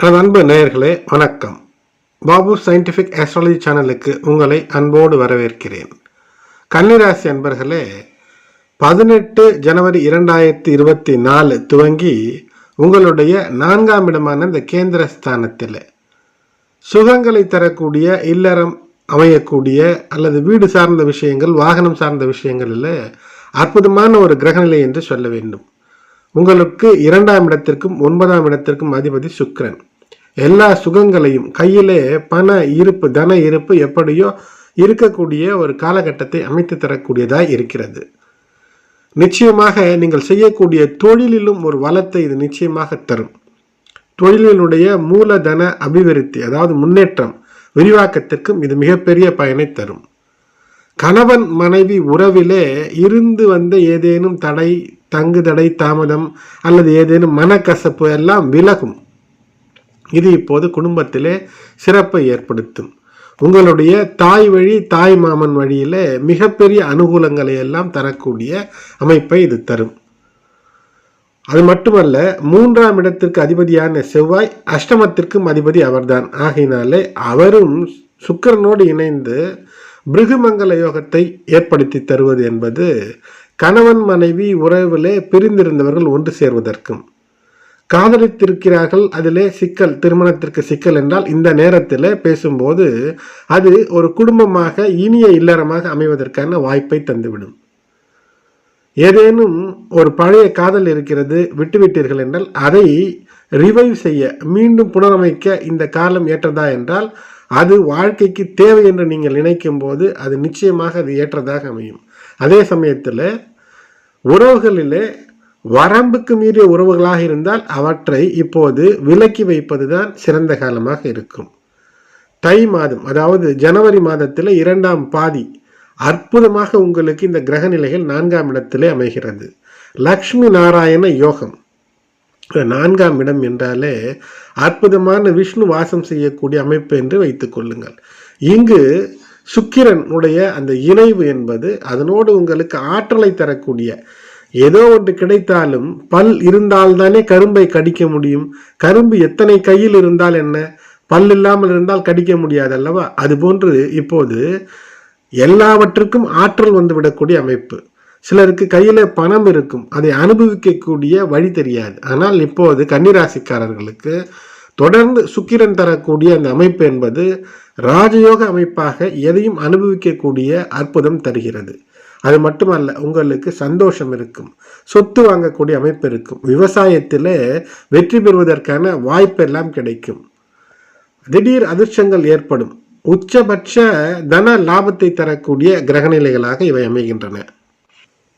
எனது அன்பு நேயர்களே வணக்கம். பாபு சயின்டிஃபிக் ஆஸ்ட்ராலஜி சேனலுக்கு உங்களை அன்போடு வரவேற்கிறேன். கன்னிராசி அன்பர்களே பதினெட்டு ஜனவரி இரண்டாயிரத்தி இருபத்தி நாலு துவங்கி உங்களுடைய நான்காம் இடமான இந்த கேந்திர ஸ்தானத்தில் சுகங்களை தரக்கூடிய இல்லறம் அமையக்கூடிய அல்லது வீடு சார்ந்த விஷயங்கள் வாகனம் சார்ந்த விஷயங்களில் அற்புதமான ஒரு கிரகநிலை என்று சொல்ல வேண்டும். உங்களுக்கு இரண்டாம் இடத்திற்கும் ஒன்பதாம் இடத்திற்கும் அதிபதி சுக்ரன் எல்லா சுகங்களையும் கையிலே பண இருப்பு தன இருப்பு எப்படியோ இருக்கக்கூடிய ஒரு காலகட்டத்தை அமைத்து தரக்கூடியதாக இருக்கிறது. நிச்சயமாக நீங்கள் செய்யக்கூடிய தொழிலிலும் ஒரு வளத்தை இது நிச்சயமாக தரும். தொழிலினுடைய மூலதன அபிவிருத்தி அதாவது முன்னேற்றம் விரிவாக்கத்திற்கும் இது மிகப்பெரிய பயனை தரும். கணவன் மனைவி உறவிலே இருந்து வந்த ஏதேனும் தடை தங்கு தடை தாமதம் அல்லது ஏதேனும் மனக்கசப்பு எல்லாம் விலகும். இது இப்போது குடும்பத்திலே சிறப்பை ஏற்படுத்தும். உங்களுடைய தாய் வழி தாய் மாமன் வழியிலே மிகப்பெரிய அனுகூலங்களை எல்லாம் தரக்கூடிய அமைப்பை இது தரும். அது மட்டுமல்ல மூன்றாம் இடத்திற்கு அதிபதியான செவ்வாய் அஷ்டமத்திற்கும் அதிபதி அவர்தான். ஆகையினாலே அவரும் சுக்கரனோடு இணைந்து பிருகுமங்கல யோகத்தை ஏற்படுத்தி தருவது என்பது கணவன் மனைவி உறவிலே பிரிந்திருந்தவர்கள் ஒன்று சேர்வதற்கும். காதலித்திருக்கிறார்கள் அதிலே சிக்கல் திருமணத்திற்கு சிக்கல் என்றால் இந்த நேரத்தில் பேசும்போது அது ஒரு குடும்பமாக இனிய இல்லறமாக அமைவதற்கான வாய்ப்பை தந்துவிடும். ஏதேனும் ஒரு பழைய காதல் இருக்கிறது விட்டுவிட்டீர்கள் என்றால் அதை ரிவைவ் செய்ய மீண்டும் புனரமைக்க இந்த காலம் ஏற்றதா என்றால் அது வாழ்க்கைக்கு தேவை என்று நீங்கள் நினைக்கும் போது அது நிச்சயமாக அது ஏற்றதாக அமையும். அதே சமயத்தில் உறவுகளிலே வரம்புக்கு மீறிய உறவுகளாக இருந்தால் அவற்றை இப்போது விலக்கி வைப்பதுதான் சிறந்த காலமாக இருக்கும். தை மாதம் அதாவது ஜனவரி மாதத்தில் இரண்டாம் பாதி அற்புதமாக உங்களுக்கு இந்த கிரக நிலைகள் நான்காம் இடத்திலே அமைகிறது. லக்ஷ்மி நாராயண யோகம். நான்காம் இடம் என்றாலே அற்புதமான விஷ்ணு வாசம் செய்யக்கூடிய அமைப்பு என்று வைத்துக் கொள்ளுங்கள். இங்கு சுக்கிரனுடைய அந்த இணைவு என்பது அதனோடு உங்களுக்கு ஆற்றலை தரக்கூடிய ஏதோ ஒன்று கிடைத்தாலும் பல் இருந்தால்தானே கரும்பை கடிக்க முடியும். கரும்பு எத்தனை கையில் இருந்தால் என்ன? பல் இல்லாமல் இருந்தால் கடிக்க முடியாது அல்லவா? அதுபோன்று இப்போது எல்லாவற்றுக்கும் ஆற்றல் வந்துவிடக்கூடிய அமைப்பு. சிலருக்கு கையில் பணம் இருக்கும். அதை அனுபவிக்கக்கூடிய வழி தெரியாது. ஆனால் இப்போது கன்னிராசிக்காரர்களுக்கு தொடர்ந்து சுக்கிரன் தரக்கூடிய அந்த அமைப்பு என்பது ராஜயோக அமைப்பாக எதையும் அனுபவிக்கக்கூடிய அற்புதம் தருகிறது. அது மட்டுமல்ல உங்களுக்கு சந்தோஷம் இருக்கும். சொத்து வாங்கக்கூடிய அமைப்பு இருக்கும். விவசாயத்தில் வெற்றி பெறுவதற்கான வாய்ப்பெல்லாம் கிடைக்கும். திடீர் அதிர்ஷ்டங்கள் ஏற்படும். உச்சபட்ச தன லாபத்தை தரக்கூடிய கிரகநிலைகளாக இவை அமைகின்றன.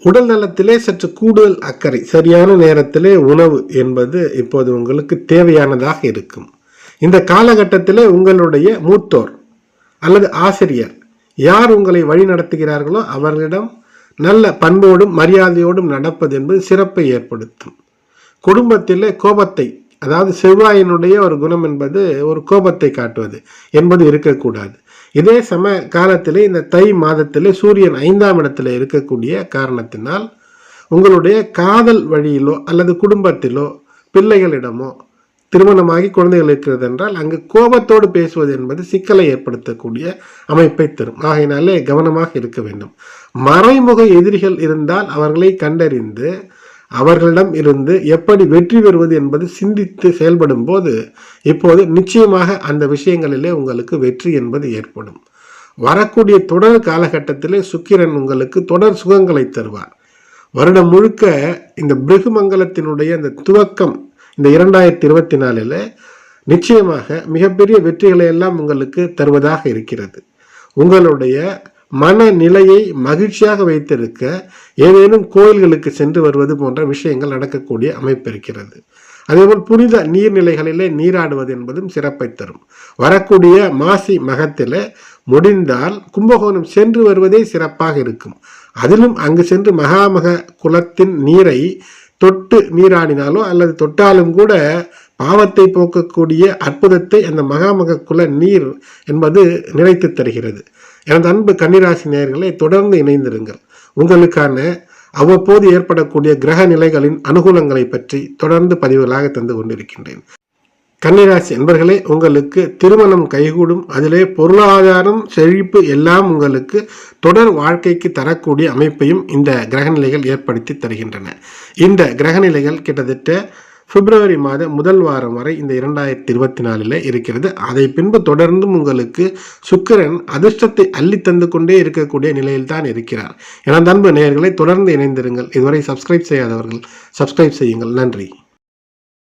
உடல் நலத்திலே சற்று கூடுதல் அக்கறை சரியான நேரத்திலே உணவு என்பது இப்போது உங்களுக்கு தேவையானதாக இருக்கும். இந்த காலகட்டத்திலே உங்களுடைய மூத்தோர் அல்லது ஆசிரியர் யார் உங்களை வழி நடத்துகிறார்களோ அவர்களிடம் நல்ல பண்போடும் மரியாதையோடும் நடப்பது என்பது சிறப்பை ஏற்படுத்தும். குடும்பத்திலே கோபத்தை அதாவது செவ்வாயினுடைய ஒரு குணம் என்பது ஒரு கோபத்தை காட்டுவது என்பது இருக்கக்கூடாது. இதே சம காலத்தில் இந்த தை மாதத்திலே சூரியன் ஐந்தாம் இடத்துல இருக்கக்கூடிய காரணத்தினால் உங்களுடைய காதல் வழியிலோ அல்லது குடும்பத்திலோ பிள்ளைகளிடமோ திருமணமாகி குழந்தைகள் இருக்கிறது என்றால் அங்கு கோபத்தோடு பேசுவது என்பது சிக்கலை ஏற்படுத்தக்கூடிய அமைப்பை தரும். ஆகையினாலே கவனமாக இருக்க வேண்டும். மறைமுக எதிரிகள் இருந்தால் அவர்களை கண்டறிந்து அவர்களிடம் இருந்து எப்படி வெற்றி பெறுவது என்பது சிந்தித்து செயல்படும் போது இப்போது நிச்சயமாக அந்த விஷயங்களிலே உங்களுக்கு வெற்றி என்பது ஏற்படும். வரக்கூடிய தொடர் காலகட்டத்திலே சுக்கிரன் உங்களுக்கு தொடர் சுகங்களை தருவார். வருடம் முழுக்க இந்த பிருகுமங்கலத்தினுடைய அந்த துவக்கம் இந்த இரண்டாயிரத்தி இருபத்தி நாலில் நிச்சயமாக மிகப்பெரிய வெற்றிகளை எல்லாம் உங்களுக்கு தருவதாக இருக்கிறது. உங்களுடைய மனநிலையை மகிழ்ச்சியாக வைத்திருக்க ஏதேனும் கோயில்களுக்கு சென்று வருவது போன்ற விஷயங்கள் நடக்கக்கூடிய அமைப்பு இருக்கிறது. அதேபோல் புனித நீர்நிலைகளிலே நீராடுவது என்பதும் சிறப்பை தரும். வரக்கூடிய மாசி மகத்தில் முடிந்தால் கும்பகோணம் சென்று வருவதே சிறப்பாக இருக்கும். அதிலும் அங்கு சென்று மகாமக குலத்தின் நீரை தொட்டு நீராடினாலோ அல்லது தொட்டாலும் கூட பாவத்தை போக்கக்கூடிய அற்புதத்தை அந்த மகாமக குல நீர் என்பது நினைத்து தருகிறது. எனது அன்பு கன்னிராசி நேர்களை தொடர்ந்து இணைந்திருங்கள். உங்களுக்கான அவ்வப்போது ஏற்படக்கூடிய கிரக நிலைகளின் அனுகூலங்களை பற்றி தொடர்ந்து பதிவுகளாக தந்து கொண்டிருக்கின்றேன். கன்னிராசி என்பர்களே உங்களுக்கு திருமணம் கைகூடும். அதிலே பொருளாதாரம் செழிப்பு எல்லாம் உங்களுக்கு தொடர் வாழ்க்கைக்கு தரக்கூடிய அமைப்பையும் இந்த கிரகநிலைகள் ஏற்படுத்தி தருகின்றன. இந்த கிரகநிலைகள் கிட்டத்தட்ட பிப்ரவரி மாத முதல் வாரம் வரை இந்த இரண்டாயிரத்தி இருபத்தி நாலில் இருக்கிறது. அதை பின்பு தொடர்ந்தும் உங்களுக்கு சுக்கிரன் அதிர்ஷ்டத்தை அள்ளி தந்து கொண்டே இருக்கக்கூடிய நிலையில் தான் இருக்கிறார். எனது அன்பு நேயர்களை தொடர்ந்து இணைந்திருங்கள். இதுவரை சப்ஸ்கிரைப் செய்யாதவர்கள் சப்ஸ்கிரைப் செய்யுங்கள். நன்றி.